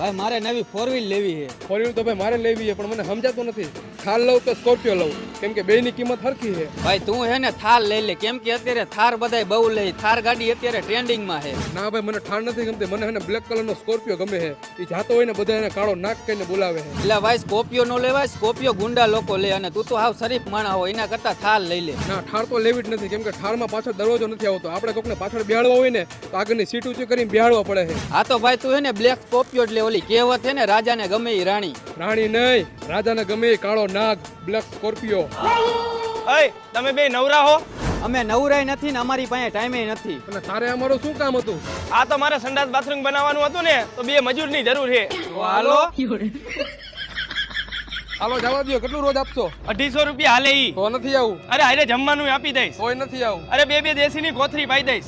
ભાઈ, મારે નવી ફોર વ્હીલ લેવી છે. ફોર વ્હીલ તો ભાઈ મારે લેવી છે, પણ મને સમજાતું નથી. થાર લઉં કે સ્કોર્પિયો લઉં? કેમ કે બેયની કિંમત સરખી છે. ભાઈ તું હે ને થાર લઈ લે. કેમ કે અત્યારે થાર બધાય બહુ લે. થાર ગાડી અત્યારે ટ્રેન્ડિંગમાં છે. ના ભાઈ મને થાર નથી ગમતી. મને હે ને બ્લેક કલરનો સ્કોર્પિયો ગમે છે. એ જાતો હોય ને બધા એને કાળો નાક કહીને બોલાવે છે. એટલે ભાઈ સ્કોર્પિયો નો લેવાય સ્કોર્પિયો ગુંડા લોકો લે અને તું તો હાવ શરીફ માણા હોય એના કરતા થાર લઈ લે. ના થાર તો લેવી જ નથી. કેમ કે ઠારમાં પાછળ દરવાજો નથી આવતો. આપણે કોકને પાછળ બેહાડવા હોય ને તો આગળની સીટ ઊંચી કરીને બેહાડવા પડે છે. આ તો ભાઈ તું હે ને બ્લેક સ્કોર્પિયો જ લે ઓલી કહેવત છે ને રાજાને ગમે એ રાણી. રાણી નહીં. રાજાને ગમે એ કાળો નાગ બ્લેક સ્કોર્પિયો અય તમે બે નવરા હો. અમે નવરાય નથી ને અમારી પાસે ટાઈમે નથી. અને તારે અમારું શું કામ હતું? આ તો મારે સંડાસ બાથરૂમ બનાવવાનું હતું ને તો બે મજૂરની જરૂર છે. તો હાલો. હાલો જવા દો કેટલું રોજ આપશો? અઢીસો રૂપિયા હાલે ઈ. તો નથી આવું. અરે હારે જમવાનું આપી દઈશ. કોઈ નથી આવું. અરે બે બે દેશીની કોથરી પાઈ દઈશ.